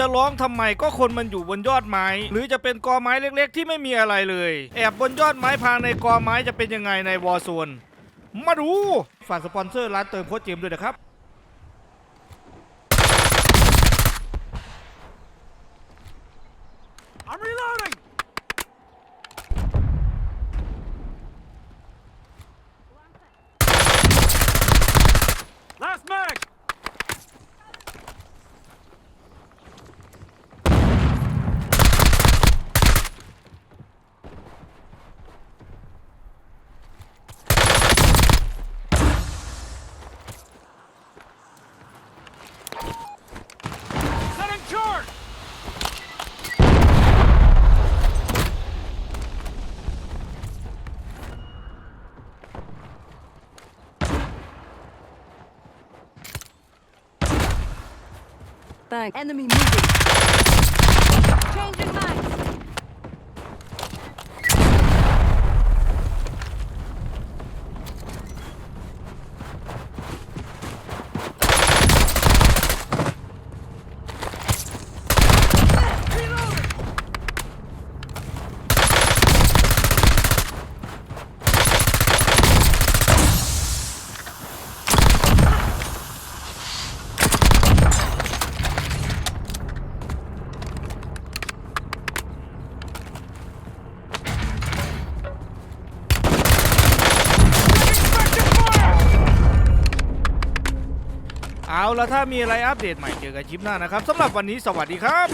จะร้องทำไมก็คนมันอยู่บนยอดไม้ หรือจะเป็นกอไม้เล็กๆ ที่ไม่มีอะไรเลย แอบบนยอดไม้พางในกอไม้จะเป็นยังไงในวอร์โซนมาดูฝากสปอนเซอร์ร้านเติมโค้ดเจมด้วยนะครับ Thanks. Enemy moving. Changing minds. เอาละถ้ามีอะไรอัปเดตใหม่เจอกันคลิปหน้านะครับสำหรับวันนี้สวัสดีครับ